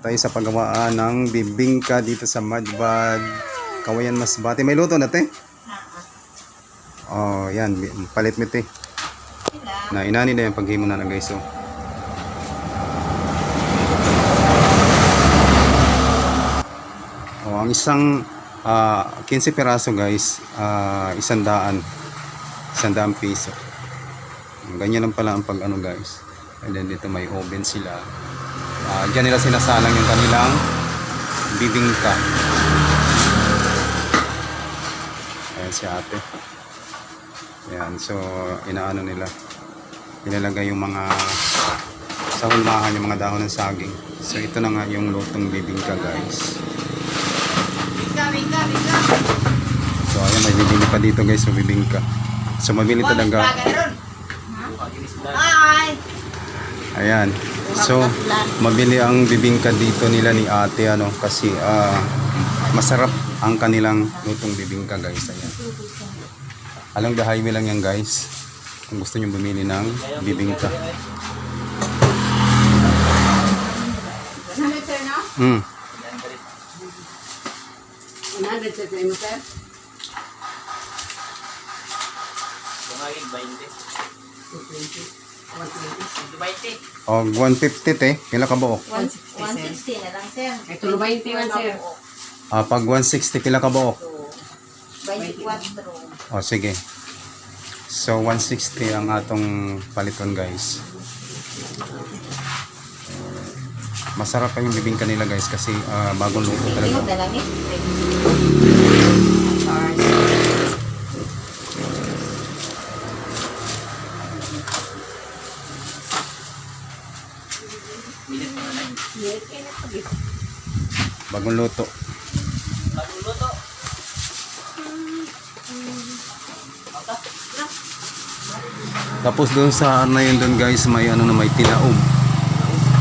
tayo sa paggawaan ng bibingka dito sa Madbag, Kawayan Masbate. May luto na te? Oh, yan. Palit mo te. Na inani na yung paghimo na na guys. Oh. Oh, ang isang ah, 15 piraso guys, ah, isang daan. Isang daan piso. Ganyan lang pala ang pag ano guys. And then dito may oven sila. Ah, diyan nila sinasalang yung kanilang bibingka. Ayan si ate. Ayan, so inaano nila. Ilalagay yung mga sa hulmahan yung mga dahon ng saging. So ito na nga yung lutong bibingka guys. So ayan may bibingka dito guys, so bibingka. So mabili talaga. Ayan. So, mabili ang bibingka dito nila ni ate ano kasi ah, masarap ang kanilang lutong bibingka guys. Ayan. Along the highway lang yan guys. Kung gusto nyo bumili ng bibingka. Mm. 100 sir, sir, mo sir? Bumagin 20. O, 150 te. Pila ka buok? 160 na lang sir. Ito, 20 man, sir. Ah, pag 160 pila ka buok? 24. O, sige. So, 160 ang atong paliton guys. Masarap pa yung bibingka nila guys kasi ah, bagong luto talaga. Tingog na lang eh. Minute pa na lang. Bagong luto. Bagong luto. Tapos doon sa ano yun doon guys, may ano na may tilaob.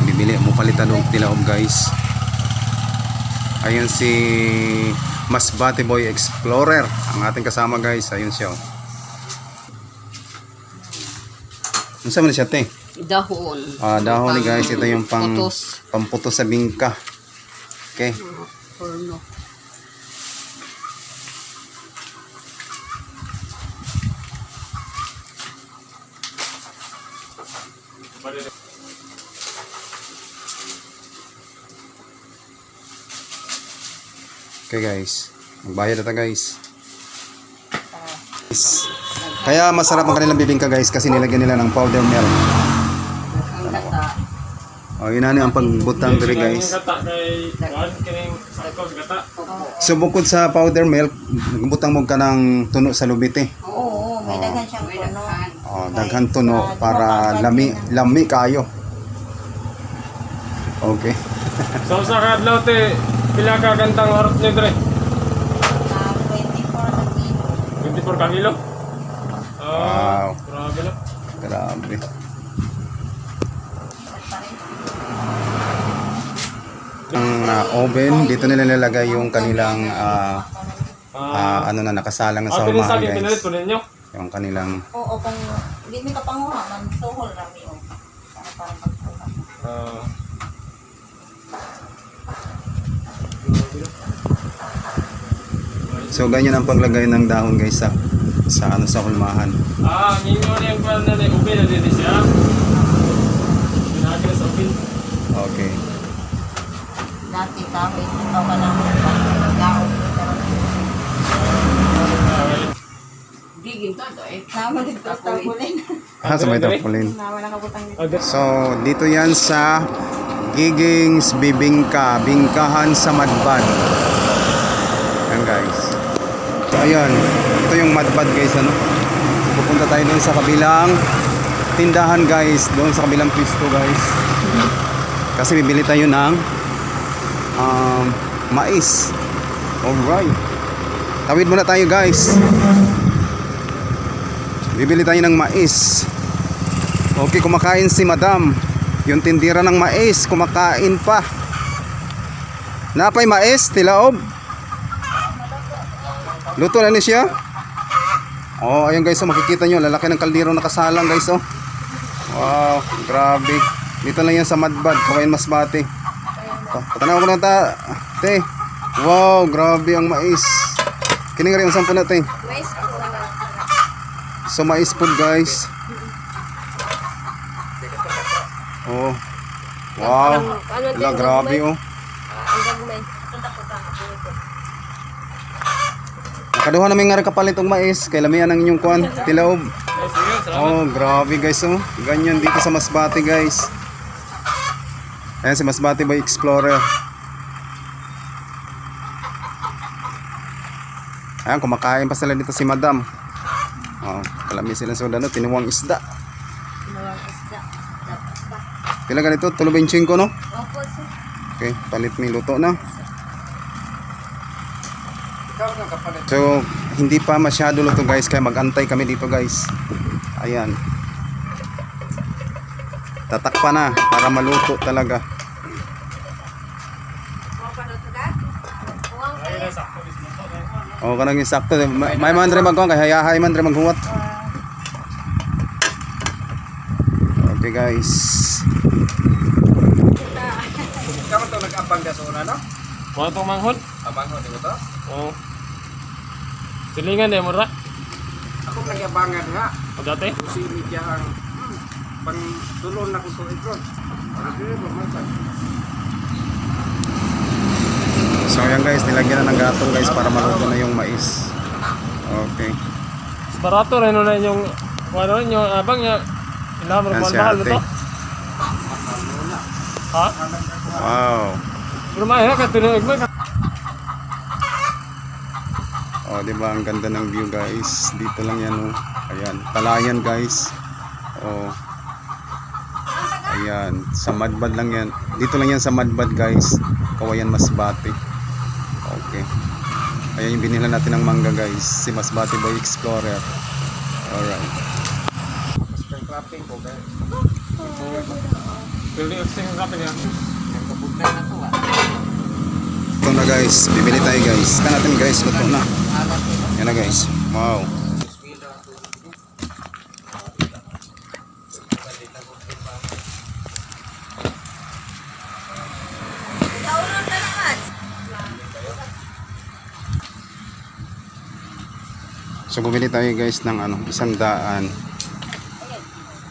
Bibili mo palitan ng tilaob guys. Ayun si Masbate Boy Explorer, ang ating kasama guys. Ayun siya. oh. Ano sa man siya te? Dahon. Ah, dahon ni guys, ito yung pang Putos. pamputos sa bingka. Okay. Porno. Okay guys. Magbayad na ta guys. Guys, Kaya masarap ang kanilang bibingka guys kasi nilagyan nila ng powder milk. Oh, yun ang pagbutang diri guys. So bukod sa powder milk, nagbutang mo ka ng tuno sa lubiti. Oo, oo, may daghan siyang daghan. Oh, daghan tuno para lami lami kayo. Okay. So sa kadlaw te pila ka gantang harot ni dre? Ah, 24 na kilo. 24 ka kilo. Wow. Ah, grabe. Grabe. Ang ah, oven, dito nila nilalagay yung kanilang ah, ah, ano na nakasalang na sa umahan guys. Yung kanilang Oo, kung hindi mi kapanguha, man tuhol rami o. Para. Ah. So ganyan ang paglagay ng dahon guys sa sa ano sa kulmahan. Ah, ninyo na yung kwan na ni ubi na din siya. Pinagin sa ubi. Okay. Dati kahoy, ito ka lang tarpaulin. Ah, sa may tarpaulin. So, dito yan sa Gigings Bibingka, Bingkahan sa Madbad. Ayan guys. So, ayan. Ito yung Madbad guys, ano. So, pupunta tayo dun sa kabilang tindahan guys. Doon sa kabilang pisto guys. Kasi bibili tayo ng um, mais. Alright. Tawid muna tayo guys. Bibili tayo ng mais. Okay, kumakain si madam. Yung tindira ng mais, kumakain pa. Napay mais, tilaob. Luto na ni siya. Oh, ayun guys, oh, makikita nyo, lalaki ng kaldero nakasalang guys, oh. Wow, grabe. Dito lang yan sa Madbad, Kawayan Masbate. Pa. Patanaw ko na ta. Te. Wow, grabe ang mais. Kini nga rin ang sampo na te. Mais po. So mais food guys. Oh. Wow. Wala, grabe oh. Nakaduha namin nga rin kapalit og mais. Kay lamian ang inyong kuan. Tilaob. Oh, grabe guys oh. Ganyan dito sa Masbate guys. Ayan si Masbate Boy Explorer. Ayan, kumakain pa sila dito si Madam. Oh, kalami sila sa ano, tinuwang isda. Tinawang isda. Pila ganito? Tulo 25 no? Opo, sir. Okay, palit mi luto na. So, hindi pa masyado luto guys, kaya magantay kami dito guys. Ayan. Tatakpa na para maluto talaga. Mga paluto ka? Uwang kayo. O kanang sakto may, man dre magkuhan kay hayahay man dre maghuwat. Okay guys. Kamu to nag-abang ka sa una, no? Mga itong manghod. Abang ho, di ba to? Oo. Silingan eh, mura. Ako nag-abangan nga. O dati. Si ang hmm, pang tulon na ko ikron. Ano din ba man So ayan guys, nilagyan na ng gatong guys para maluto na yung mais. Okay. Barato rin na yung ano rin yung abang niya. Inamar Yan mahal ito. Ha? Wow. Pero mahal ka tinuig mo. Oh, di ba ang ganda ng view guys. Dito lang yan oh. Ayan, palayan guys. Oh. Ayan, sa Madbad lang yan. Dito lang yan sa Madbad guys. Kawayan Masbate. Okay. Ayan yung binila natin ng mangga guys. Si Masbate Boy Explorer. Alright. Pang clapping ko di kasi yung na to ah. Ito na guys. Bibili tayo guys. Kan natin guys. Luto na. Yan na guys. Wow. So bumili tayo guys ng ano, isang daan.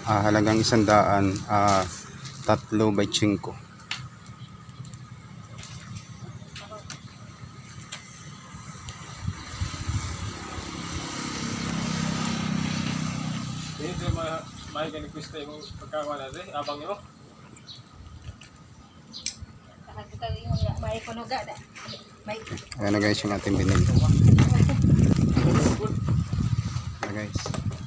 Ah, halagang isang daan. Ah, tatlo by chinko. May ganit ko yung pagkakuha natin. Abang nyo. Ayan na guys yung ating binili na guys.